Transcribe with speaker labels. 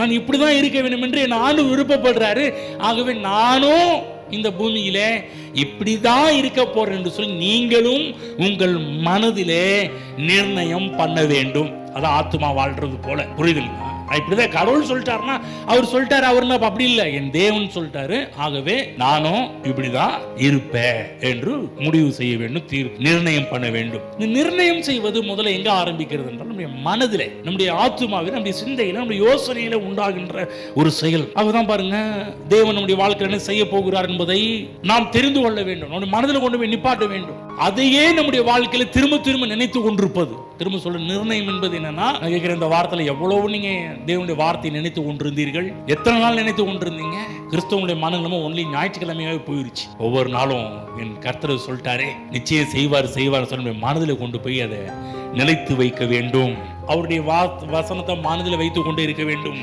Speaker 1: நான் இப்படிதான் இருக்க வேண்டும் என்று என் ஆண்டு விருப்பப்படுறாரு. ஆகவே நானும் இந்த பூமியில இப்படிதான் இருக்க போறேன் என்று சொல்லி நீங்களும் உங்கள் மனதிலே நிர்ணயம் பண்ண வேண்டும். அதான் ஆத்துமா வாழ்றது போல. புரியுதுங்களா? இப்படிதான் கடவுள் சொல்லிட்டாருன்னா அவர் சொல்லிட்டாரு அவர் அப்படி இல்லை. என் தேவன் சொல்லிட்டாரு ஆகவே நானும் இப்படிதான் இருப்பேன் என்று முடிவு செய்ய வேண்டும் தீர் நிர்ணயம் பண்ண வேண்டும். இந்த நிர்ணயம் செய்வது முதல்ல எங்க ஆரம்பிக்கிறது என்றால் நம்முடைய மனதில் நம்முடைய ஆத்துமாவில் நம்முடைய சிந்தையில நம்முடைய யோசனையில உண்டாகின்ற ஒரு செயல். அதுதான் பாருங்க தேவன் நம்முடைய வாழ்க்கையில் என்ன செய்ய போகிறார் என்பதை நாம் தெரிந்து கொள்ள வேண்டும். நம்முடைய மனதில் கொண்டு போய் நிப்பாட்ட வேண்டும். அதையே நம்முடைய வாழ்க்கையில திரும்ப திரும்ப நினைத்து கொண்டிருப்பது. திரும்ப சொல்ல நிர்ணயம் என்பது என்னன்னா நான் கேட்கிற இந்த வார்த்தையில எவ்வளவு நீங்க தேவனுடைய வார்த்தையை நினைத்து கொண்டிருந்தீர்கள்? எத்தனை நாள் நினைத்து கொண்டிருந்தீங்க? கிறிஸ்தவனுடைய மனநிலைமை ஒன்லி ஞாயிற்றுக்கிழமையாகவே போயிருச்சு. ஒவ்வொரு நாளும் என் கர்த்தர் சொல்லிட்டாரே நிச்சயம் செய்வார் செய்வார் சொல்லி மனதில் கொண்டு போய் அதை நிலைத்து வைக்க வேண்டும். அவருடைய வா வசனத்தை மனதில் வைத்து கொண்டே இருக்க வேண்டும்.